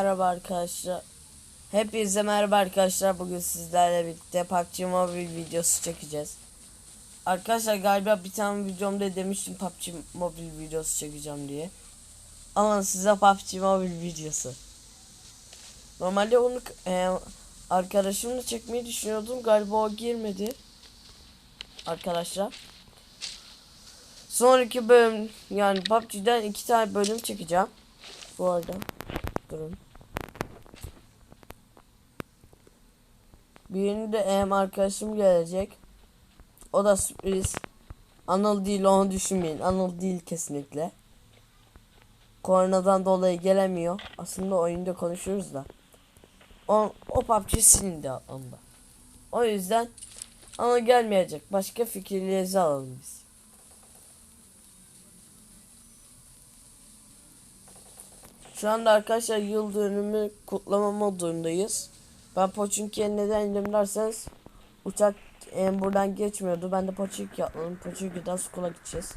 Merhaba arkadaşlar. Hepinize merhaba arkadaşlar. Bugün sizlerle birlikte PUBG Mobile videosu çekeceğiz. Arkadaşlar galiba bir tane videomda demiştim PUBG Mobile videosu çekeceğim diye. Ama size PUBG Mobile videosu. Normalde onu e, arkadaşımla çekmeyi düşünüyordum. Galiba o girmedi. Arkadaşlar. Sonraki bölüm yani PUBG'den iki tane bölüm çekeceğim. Bu arada. Durun. Birinde em arkadaşım gelecek. O da sürpriz. Anıl değil onu düşünmeyin. Anıl değil kesinlikle. Koronadan dolayı gelemiyor. Aslında oyunda konuşuyoruz da. O, o PUBG silindi onda. O yüzden Anıl gelmeyecek. Başka fikirlerinizi alalım biz. Şu anda arkadaşlar yıl dönümü kutlama modundayız. Ben Pochinki'ye neden indim derseniz uçak e, buradan geçmiyordu. Ben de Pochinki atladım. Pochinki'den Skul'a gideceğiz.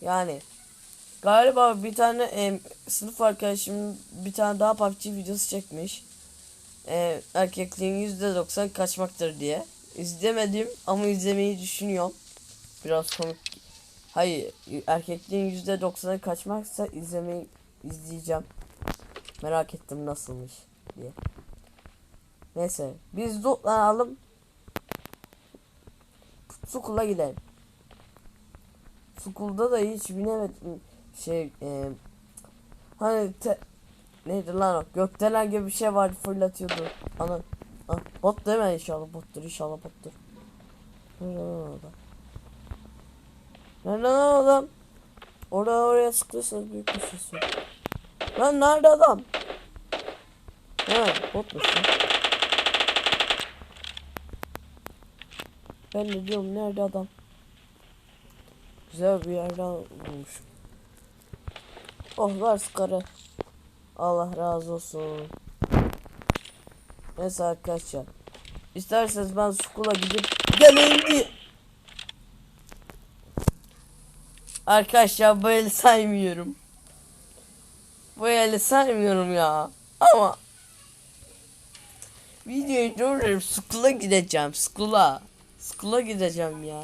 Yani galiba bir tane e, sınıf arkadaşım bir tane daha PUBG videosu çekmiş. E, erkekliğin %90 kaçmaktır diye. İzlemedim ama izlemeyi düşünüyorum. Biraz komik Hayır, erkekliğin yüzde doksanı kaçmaksa izlemeyi izleyeceğim. Merak ettim nasılmış diye. Neyse, biz lootlanalım. Sukula gidelim. Sukulda da hiç binemedim. Şey, e, hani te, neydi lan o? Gökdelen gibi bir şey vardı fırlatıyordu. Ana, ah, bot deme inşallah bottur inşallah bottur. Nerede orada? Nerede lan adam? Orada oraya sıkıyorsanız büyük bir şey. Lan nerede adam? He botmuş lan. Ben de diyorum nerede adam? Güzel bir yerden bulmuşum. Oh var sıkarı. Allah razı olsun. Neyse arkadaşlar. İsterseniz ben skula gidip gelin diye. Arkadaşlar bu eli saymıyorum. Bu eli saymıyorum ya. Ama videoyu durdurup skula gideceğim. Skula. Skula gideceğim ya.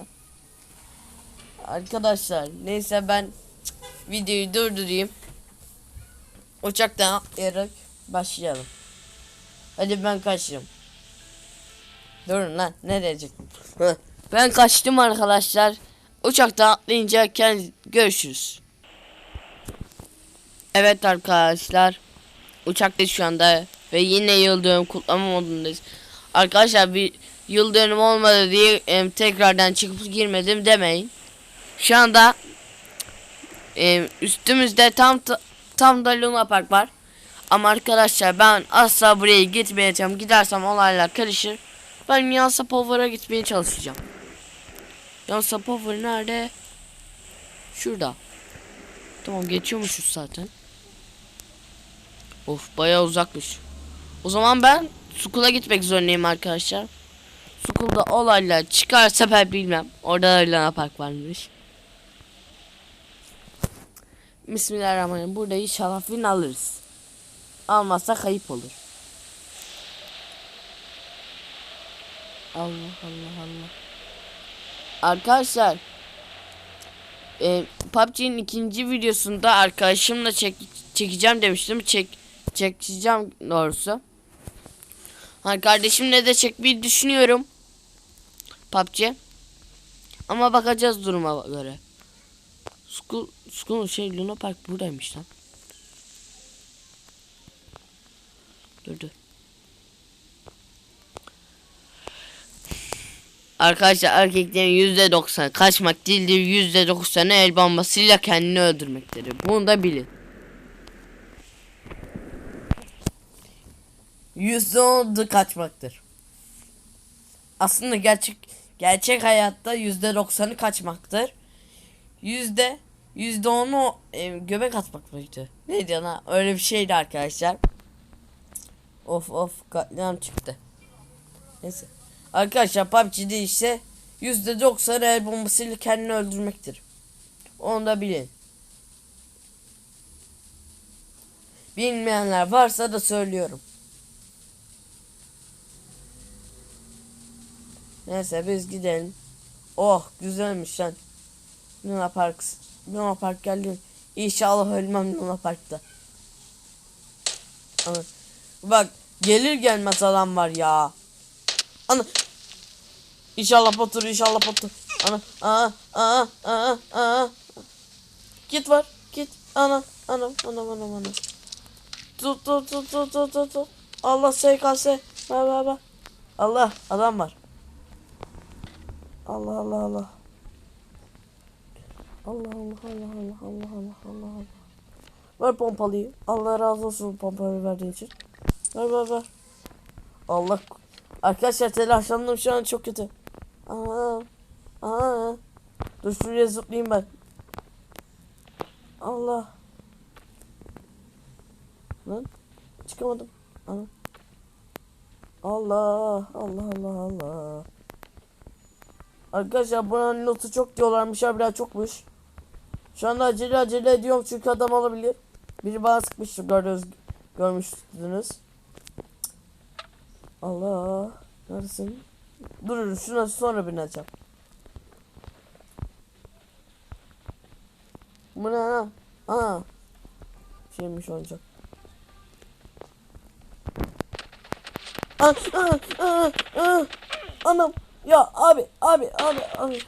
Arkadaşlar neyse ben videoyu durdurayım. Uçaktan atlayarak başlayalım. Hadi ben kaçtım. Durun lan nereye çıktım? Ben kaçtım arkadaşlar. Uçaktan atlayınca görüşürüz. Evet arkadaşlar. Uçakta şu anda ve yine yıl dönüm kutlama modundayız. Arkadaşlar bir yıl dönüm olmadı diye em, tekrardan çıkıp girmedim demeyin. Şu anda em, üstümüzde tam ta- tam da Luna Park var. Ama arkadaşlar ben asla buraya gitmeyeceğim. Gidersem olaylar karışır. Ben Yansa Power'a gitmeye çalışacağım. Ya Sapover nerede? Şurada. Tamam geçiyormuşuz zaten. Of bayağı uzakmış. O zaman ben Sukula gitmek zorundayım arkadaşlar. Sukulda olaylar çıkarsa ben bilmem. Orada da Luna Park varmış. Bismillahirrahmanirrahim. Burada inşallah win alırız. Almazsa kayıp olur. Allah Allah Allah. Arkadaşlar e, PUBG'nin ikinci videosunda arkadaşımla çek, çekeceğim demiştim. Çek çekeceğim doğrusu. Ha, kardeşimle de çekmeyi düşünüyorum. PUBG. Ama bakacağız duruma göre. School, school şey Luna Park buradaymış lan. Dur dur. Arkadaşlar erkeklerin yüzde doksan kaçmak değildir yüzde doksanı el bombasıyla kendini öldürmektir. Bunu da bilin. Yüzde onu kaçmaktır. Aslında gerçek gerçek hayatta yüzde doksanı kaçmaktır. Yüzde yüzde onu e, göbek atmak mıydı? Neydi lan? Öyle bir şeydi arkadaşlar. Of of katliam çıktı. Neyse. Arkadaşlar PUBG'de ise %90 el bombasıyla kendini öldürmektir. Onu da bilin. Bilmeyenler varsa da söylüyorum. Neyse biz gidelim. Oh güzelmiş lan. Luna Park. Luna Park geldim. İnşallah ölmem Luna Park'ta. Ana. Bak gelir gelmez adam var ya. Ana. İnşallah batur inşallah batur. Ana. Aa, aa, aa, aa. Git var. Git. Ana. Anam anam anam. Tut tut tut tut tut tut. tut. Allah SKS. Ver ver ver. Allah adam var. Allah Allah Allah. Allah Allah Allah Allah Allah Allah Allah Allah. Ver pompalıyı. Allah razı olsun pompayı verdiğin için. Ver ver ver. Allah. Arkadaşlar telaşlandım şu an çok kötü. Aa. Aa. Dur şuraya zıplayayım ben. Allah. Lan çıkamadım. Ana. Allah Allah Allah Allah. Arkadaşlar buranın notu çok diyorlarmış ya biraz çokmuş. Şu anda acele acele ediyorum çünkü adam olabilir. Biri bana sıkmıştı gördünüz görmüştünüz. Allah neredesin? Dur şuna sonra bineceğim. Bu ne ha? Aa. Şeymiş oyuncak. An, an, an, an. Anam. Ya abi abi abi abi.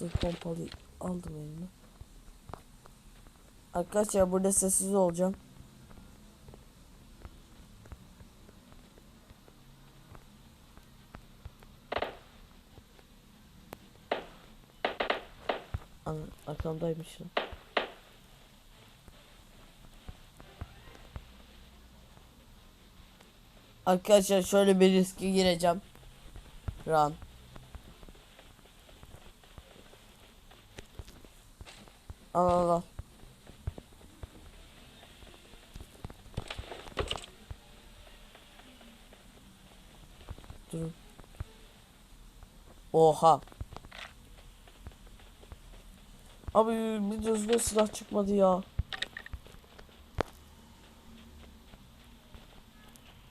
Dur pompalı aldım elime. Arkadaşlar burada sessiz olacağım. Arkamdaymış lan. Arkadaşlar şöyle bir riske gireceğim. Run. Al al al. Durun. Oha. Abi bir düzgün silah çıkmadı ya.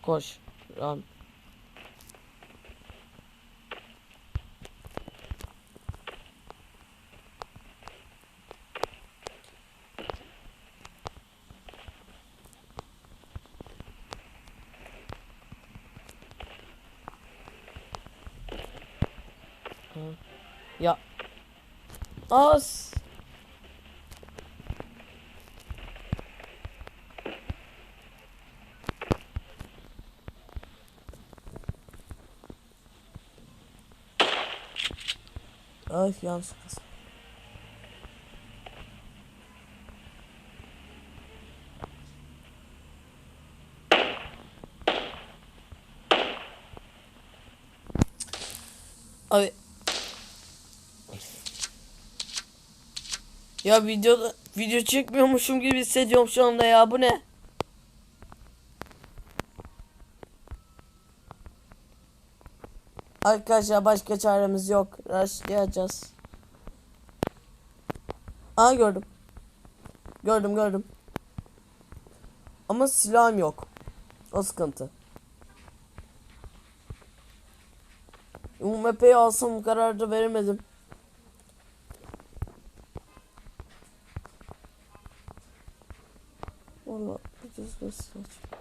Koş. Um, on. Yeah. Oh, Us. Yanlış kız. Abi Ya video video çekmiyormuşum gibi hissediyorum şu anda ya bu ne? Arkadaşlar başka çaremiz yok. Rushlayacağız. Aa gördüm. Gördüm gördüm. Ama silahım yok. O sıkıntı. UMP'yi alsam karar da veremedim. Valla bir düzgün silah çık-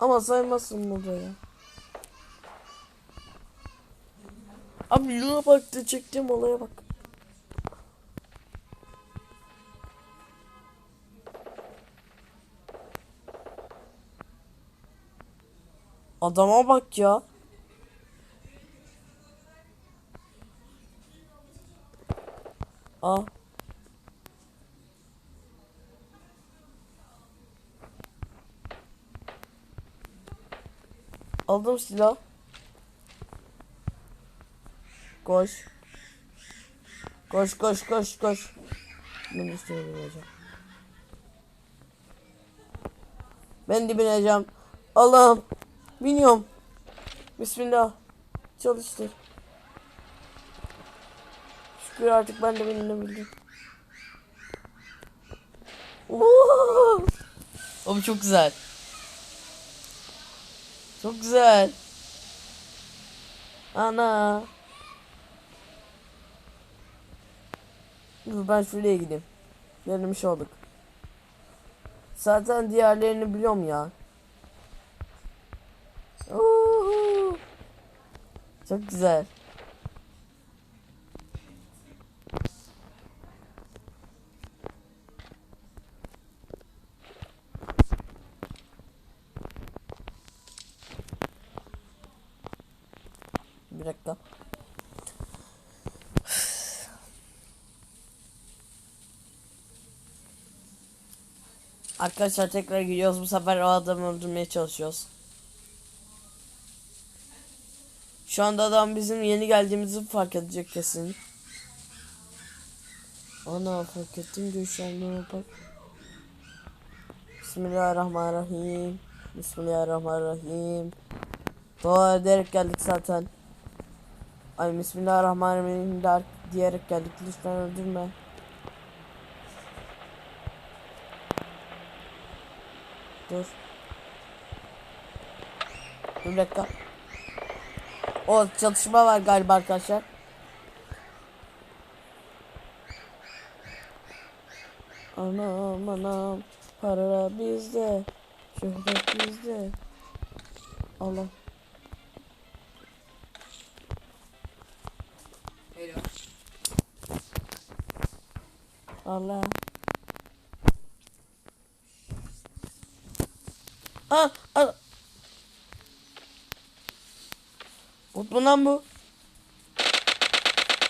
Ama saymazsın burada ya. Abi Luna Park'ta çektiğim olaya bak. Adama bak ya. Aa. Aldım silah. Koş. Koş koş koş koş. Ben üstüne bineceğim. Ben de bineceğim. Allah'ım. Biniyorum. Bismillah. Çalıştır. Şükür artık ben de binebildim. Oo! Oğlum çok güzel. Çok güzel. Ana. Dur ben şuraya gideyim. Denemiş olduk. Zaten diğerlerini biliyorum ya. Oo! Çok güzel. Bir dakika. Arkadaşlar tekrar gidiyoruz. Bu sefer o adamı öldürmeye çalışıyoruz. Şu anda adam bizim yeni geldiğimizi fark edecek kesin. Ana fark ettim düşenlere bak. Bismillahirrahmanirrahim. Bismillahirrahmanirrahim. Dua ederek geldik zaten. Ay Bismillahirrahmanirrahim diyerek geldik. Lütfen öldürme. Dur. Bir dakika. O çatışma var galiba arkadaşlar. Anam anam para bizde şöhret bizde Allah. Allah Ah, ah. Bot mu lan bu?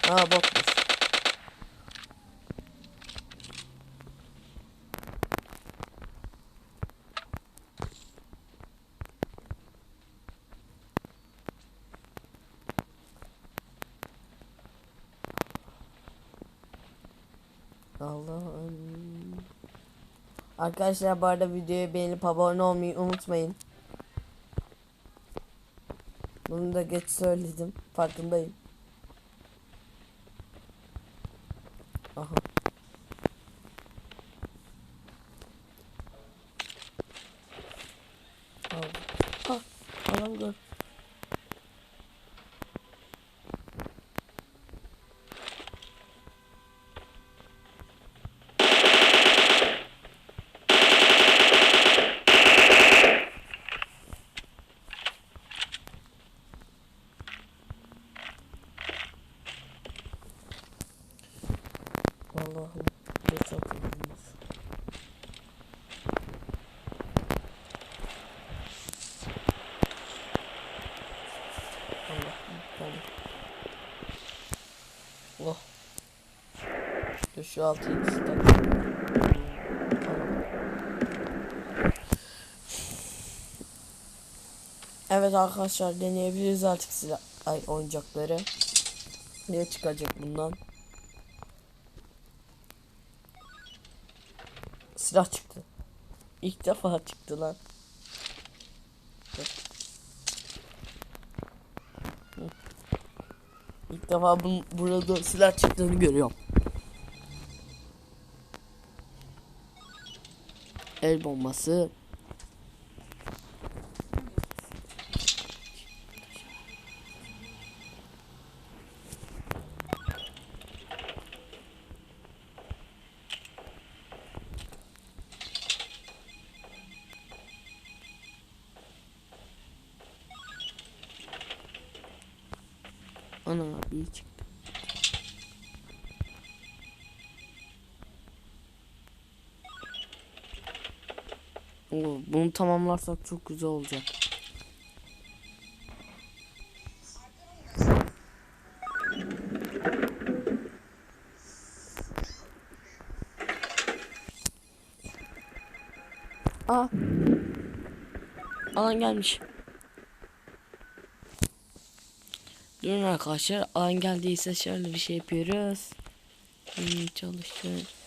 Ha botmuş. Allah'ım. Arkadaşlar bu arada videoyu beğenip abone olmayı unutmayın. Bunu da geç söyledim. Farkındayım. Aha. Al. Ah, adam gör. Allah'ım bu çok ilginç. Allah'ım tamam. Oh. Dur şu altı ikisi tak. Tamam. Evet arkadaşlar deneyebiliriz artık silah ay oyuncakları. Ne çıkacak bundan? Silah çıktı. İlk defa çıktı lan. İlk defa bu, burada silah çıktığını görüyorum. El bombası. Tamamlarsak çok güzel olacak. Aa. Alan gelmiş. Durun arkadaşlar. Alan geldiyse şöyle bir şey yapıyoruz. Hmm, çalıştır.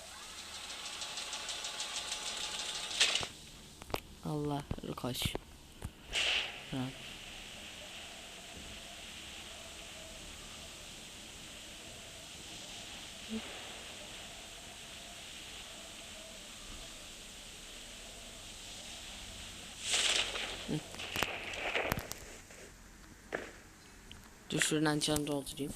Kaç. şu an. Dur şuradan canı doldurayım.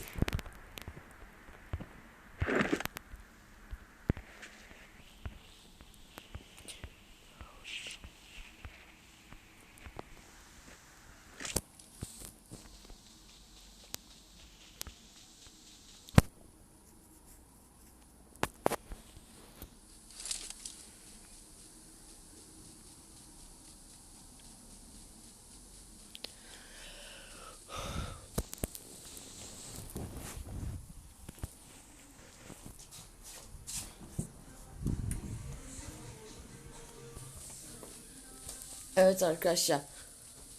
Evet arkadaşlar.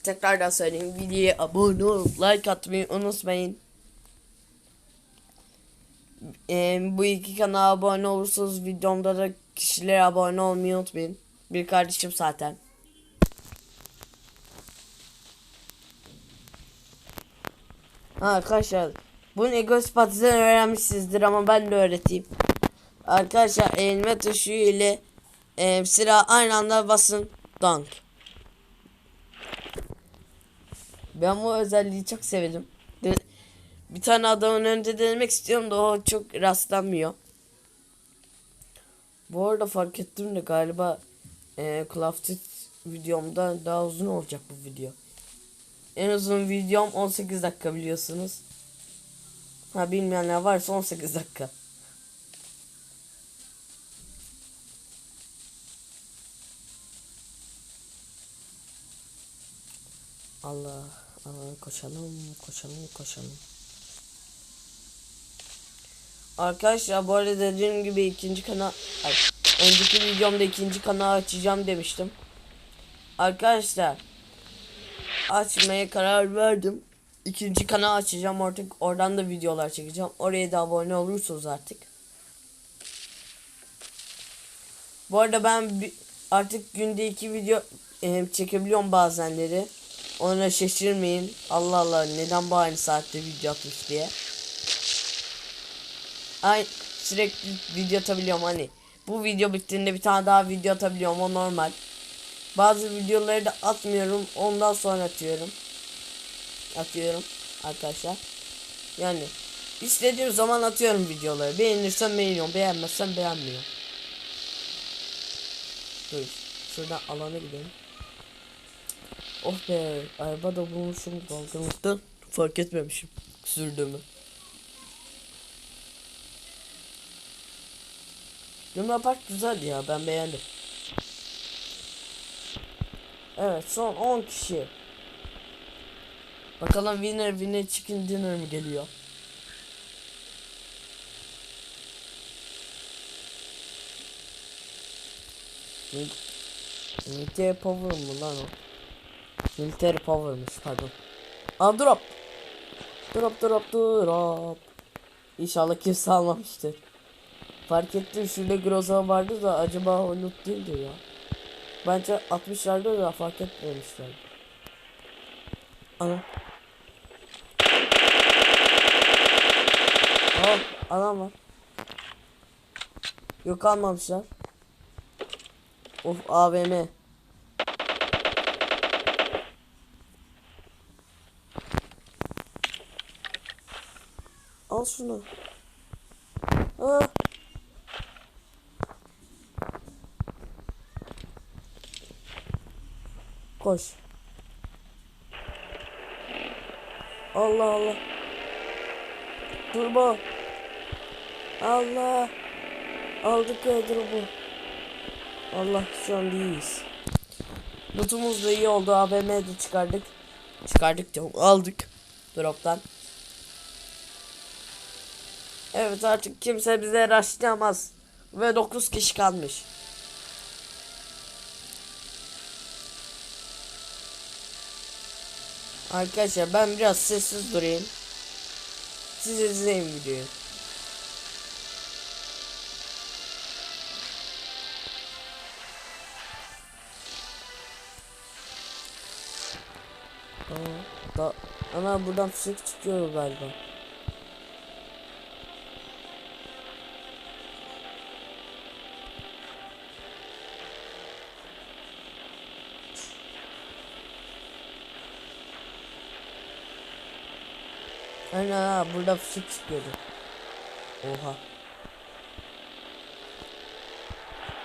Tekrardan söyleyeyim. Videoya abone olup like atmayı unutmayın. Ee, bu iki kanala abone olursanız videomda da kişilere abone olmayı unutmayın. Bir kardeşim zaten. Ha, arkadaşlar bunu Ego Spatiz'den öğrenmişsinizdir ama ben de öğreteyim. Arkadaşlar eğilme tuşu ile e, silah aynı anda basın. Dunk. Ben bu özelliği çok sevdim. De- bir tane adamın önünde denemek istiyorum da o çok rastlanmıyor. Bu arada fark ettim de galiba e, Crafted videomda daha uzun olacak bu video. En uzun videom 18 dakika biliyorsunuz. Ha bilmeyenler varsa 18 dakika. Allah Allah koşalım koşalım koşalım. Arkadaşlar bu arada dediğim gibi ikinci kanal önceki videomda ikinci kanal açacağım demiştim. Arkadaşlar açmaya karar verdim. İkinci kanal açacağım artık oradan da videolar çekeceğim. Oraya da abone olursunuz artık. Bu arada ben artık günde iki video e, çekebiliyorum bazenleri. Ona şaşırmayın. Allah Allah neden bu aynı saatte video atmış diye. Ay sürekli video atabiliyorum hani. Bu video bittiğinde bir tane daha video atabiliyorum o normal. Bazı videoları da atmıyorum ondan sonra atıyorum. Atıyorum arkadaşlar. Yani istediğim zaman atıyorum videoları. Beğenirsem beğeniyorum, beğenmezsem beğenmiyorum. Dur. Şuradan alana gidelim. Oh be, araba da bulmuşum dalgınlıktan fark etmemişim sürdüğümü. Luna Park güzel ya ben beğendim. Evet son 10 kişi. Bakalım winner winner chicken dinner mi geliyor? Military power mu lan o? Military power'mış pardon. Aa drop. Drop drop drop. İnşallah kimse almamıştır. Fark ettim şurada Groza vardı da acaba o loot değildi ya. Bence 60'larda da fark etmemişler. Ana. Aa adam var. Yok almamışlar. Of AVM. Şunu. Aa. Koş. Allah Allah. Turbo. Allah. Aldık ya turbo. Allah şu an iyiyiz. Lootumuz da iyi oldu. AVM'de çıkardık. Çıkardık diyorum. Aldık. Drop'tan. Evet artık kimse bize rastlayamaz. Ve 9 kişi kalmış. Arkadaşlar ben biraz sessiz durayım. Siz izleyin videoyu. Da Ana buradan fişek çıkıyor galiba. Aynen ha burada fişek çıkıyordu. Oha.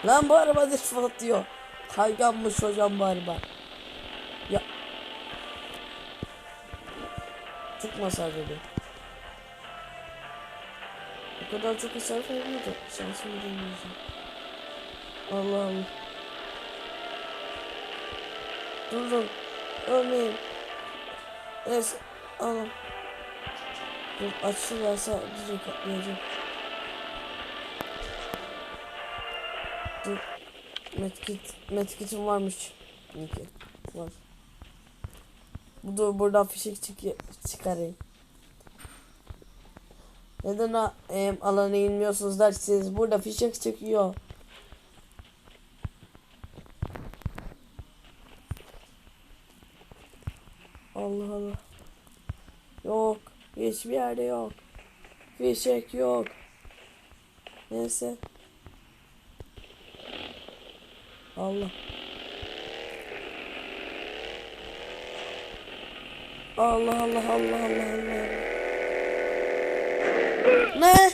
Lan bu araba diş fırlatıyor. Kayganmış hocam bu araba. Ya. Çok masar dedi. O kadar çok hasar vermiyordu. Şansımı deneyeceğim. Allah Allah. Durun. Ölmeyin. Neyse. Alın. Dur açılırsa direkt atlayacağım. Dur. Medkit, medkitim varmış. Çünkü. Var. Bu dur buradan fişek çık çıkarayım. Neden em, alana inmiyorsunuz dersiniz. Burada fişek çıkıyor. Allah Allah. Yok. Hiçbir yerde yok. Fişek yok. Neyse. Allah. Allah Allah Allah Allah Allah. Ne?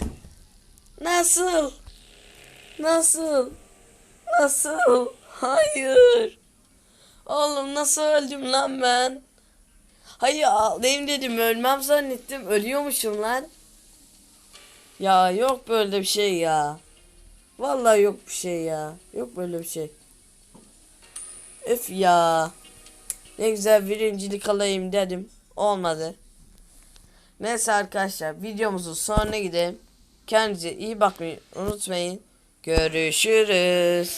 Nasıl? Nasıl? Nasıl? Hayır. Oğlum nasıl öldüm lan ben? Hayır ağlayayım dedim ölmem zannettim ölüyormuşum lan. Ya yok böyle bir şey ya. Vallahi yok bir şey ya. Yok böyle bir şey. Öf ya. Ne güzel birincilik alayım dedim. Olmadı. Neyse arkadaşlar videomuzun sonuna gidelim. Kendinize iyi bakmayı unutmayın. Görüşürüz.